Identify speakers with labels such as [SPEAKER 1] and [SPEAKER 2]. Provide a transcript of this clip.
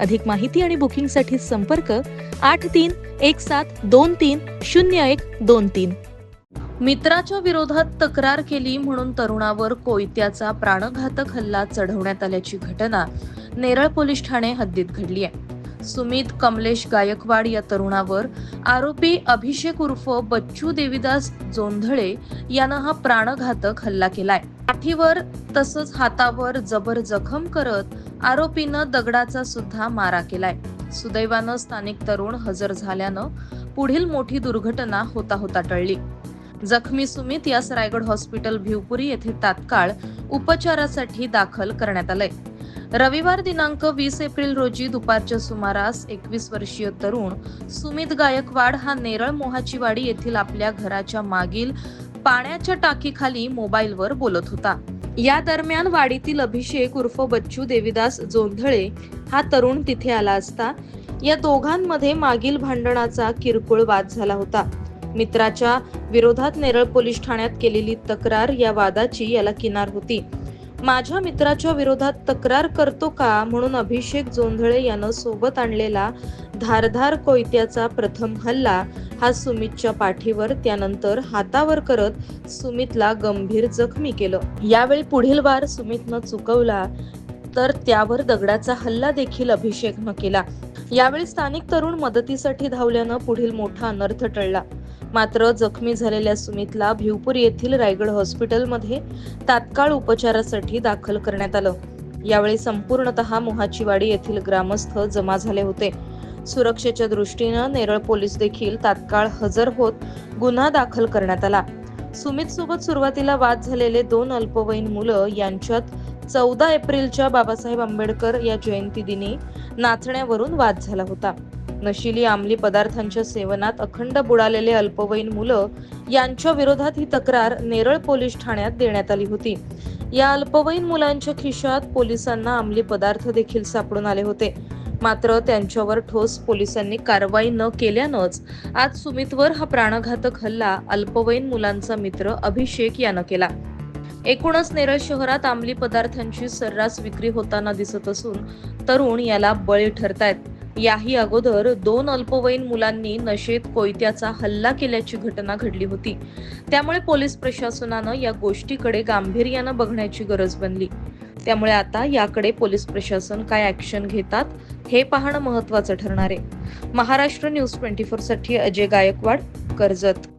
[SPEAKER 1] अधिक माहिती आणि बुकिंगसाठी संपर्क आठ तीन एक सात दोन तीन शून्य एक दोन तीन. मित्राच्या विरोधात तक्रार केली म्हणून तरुणावर कोयत्याचा प्राणघातक हल्ला चढवण्यात आल्याची घटना नेरळ पोलीस ठाणे हद्दीत घडली आहे. सुमित कमलेश गायकवाड या तरुणावर आरोपी अभिषेक उर्फ बच्चू देवीदास जोंधळे यानं हा प्राणघातक हल्ला केलाय. पाठीवर तसंच हातावर जबर जखम करत आरोपीनं दगडाचा सुद्धा मारा केलाय. सुदैवानं स्थानिक तरुण हजर झाल्यानं पुढील मोठी दुर्घटना होता होता टळली. जखमी सुमित यास रायगड हॉस्पिटल भिवपुरी येथे तात्काळ उपचारासाठी दाखल करण्यात आलंय. रविवार दिनांक वीस एप्रिल रोजी दुपारच्या सुमारास एकवीस वर्षीय तरुण सुमित गायकवाड हा नेरळ मोहाचीवाडी येथील आपल्या घराच्या मागील पाण्याच्या टाकीखाली मोबाईलवर बोलत होता. या दरम्यान वाडीतील अभिषेक उर्फ बच्चू देविदास जोंधळे हा तरुण तिथे आला असता. या दोघांमध्ये मागील भांडणाचा किरकोळ वाद झाला होता. मित्राच्या विरोधात नेरळ पोलीस ठाण्यात केलेली तक्रार या वादाची याला किनार होती. माझ्या मित्राच्या विरोधात तक्रार करतो का म्हणून अभिषेक जोंधळे यानं सोबत आणलेला धारधार कोयत्याचा प्रथम हल्ला हा सुमितच्या पाठीवर त्यानंतर हातावर करत सुमितला गंभीर जखमी केलं. यावेळी पुढील वार सुमितनं चुकवला तर त्यावर दगडाचा हल्ला देखील अभिषेकनं केला. यावेळी स्थानिक तरुण मदतीसाठी धावल्यानं पुढील मोठा अनर्थ टळला. मात्र जखमी झालेल्या सुमितला भिवपूर येथील रायगड हॉस्पिटलमध्ये तात्काळ उपचारासाठी दाखल करण्यात आलं. यावेळी संपूर्णतः मोहाचीवाडी येथील ग्रामस्थ जमा झाले होते. सुरक्षेच्या दृष्टीनं नेरळ पोलीस देखील तात्काळ हजर होत गुन्हा दाखल करण्यात आला. सुमित सोबत सुरुवातीला वाद झालेले दोन अल्पवयीन मुलं यांच्यात चौदा एप्रिलच्या बाबासाहेब आंबेडकर या जयंती दिनी नाचण्यावरून वाद झाला होता. नशिली अंमली पदार्थांच्या सेवनात अखंड बुडालेले अल्पवयीन मुलं यांच्या विरोधात ही तक्रार नेरळ पोलीस ठाण्यात देण्यात आली होती. या अल्पवयीन मुलांच्या खिशात पोलिसांना अंमली पदार्थ देखील सापडून आले होते. मात्र त्यांच्यावर ठोस पोलिसांनी कारवाई न केल्यानंच आज सुमितवर हा प्राणघातक हल्ला अल्पवयीन मुलांचा मित्र अभिषेक यानं केला. एकूणच नेरळ शहरात अंमली पदार्थांची सर्रास विक्री होताना दिसत असून तरुण याला बळी ठरतायत. याही अगोदर दोन अल्पवयीन मुलांनी नशेत कोयत्याचा हल्ला केल्याची घटना घडली होती. त्यामुळे पोलीस प्रशासनानं या गोष्टीकडे गांभीर्यानं बघण्याची गरज बनली. त्यामुळे आता याकडे पोलीस प्रशासन काय ऍक्शन घेतात हे पाहणं महत्वाचं ठरणार आहे. महाराष्ट्र न्यूज ट्वेंटी फोरसाठी अजय गायकवाड कर्जत.